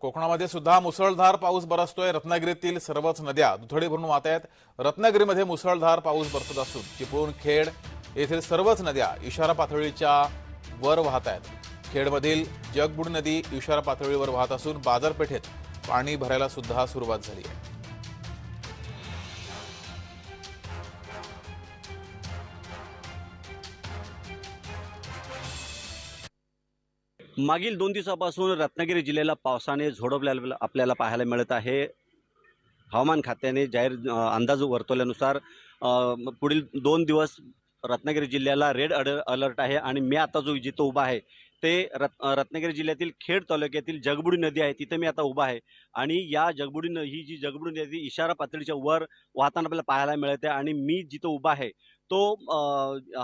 कोकणामध्ये सुद्धा मुसळधार पाऊस बरसतोय. रत्नागिरीतील सर्वच नद्या दुथडी भरून वाहत आहेत. रत्नागिरीमध्ये मुसळधार पाऊस बरसत असून चिपळूण खेड येथील सर्वच नद्या इशारा पातळीच्या वर वाहत आहेत. खेडमधील जगबुड नदी इशारा पातळीवर वाहत असून बाजारपेठेत पाणी भरायला सुद्धा सुरुवात झाली आहे. मागील दोन दिवसापासून रत्नागिरी जिल्ह्याला पावसाने झोडपल्या आपल्याला पाहायला मिळत आहे. हवामान खात्याने जाहीर अंदाज वर्तवल्यानुसार पुढील दोन दिवस रत्नागिरी जिल्ह्याला रेड अड- अलर्ट आहे आणि मी आता जो जिथं उभा आहे ते रत् रत्नागिरी जिल्ह्यातील खेड तालुक्यातील जगबुडी नदी आहे तिथे मी आता उभा आहे. आणि या जगबुडी न ही जी जगबुडी नदी इशारा पातळीच्या वर वाहताना आपल्याला पाहायला मिळते आणि मी जिथं उभा आहे तो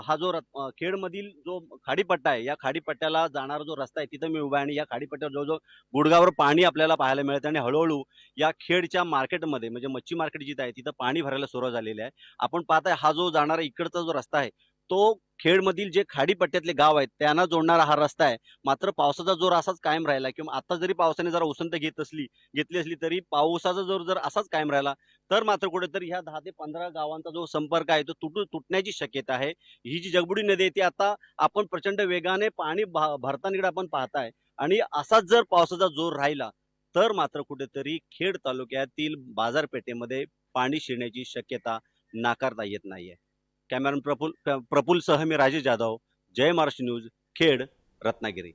हा जो रत् खेडमधील जो खाडीपट्टा आहे या खाडीपट्ट्याला जाणारा जो रस्ता आहे तिथं मी उभा आहे आणि या खाडीपट्ट्यावर जवळजवळ गुडगावर पाणी आपल्याला पाहायला मिळतं आणि हळूहळू या खेडच्या मार्केटमध्ये म्हणजे मच्छी मार्केट जिथं आहे तिथं पाणी भरायला सुरुवात झालेली आहे. आपण पाहताय हा जो जाणारा इकडचा जो रस्ता आहे तो खेडमधील जे खाडीपट्ट्यातले गाव आहेत त्यांना जोडणारा हा रस्ता आहे. मात्र पावसाचा जोर असाच कायम राहिला किंवा आता जरी पावसाने जरा उसंत घेत असली घेतली असली तरी पावसाचा जोर जर असाच कायम राहिला तर मात्र कुठेतरी ह्या दहा ते पंधरा गावांचा जो संपर्क आहे तो तुटू तुटण्याची शक्यता आहे. ही जी जगबुडी नदी आहे ती आता आपण प्रचंड वेगाने पाणी भा- भरताना इकडे आपण पाहताय. आणि असाच जर पावसाचा जोर राहिला तर मात्र कुठेतरी खेड तालुक्यातील बाजारपेठेमध्ये पाणी शिरण्याची शक्यता नाकारता येत नाहीये. कॅमेरन प्रफुल प्रफुल सह मी राजेश जाधव जय महाराष्ट्र न्यूज खेड रत्नागिरी.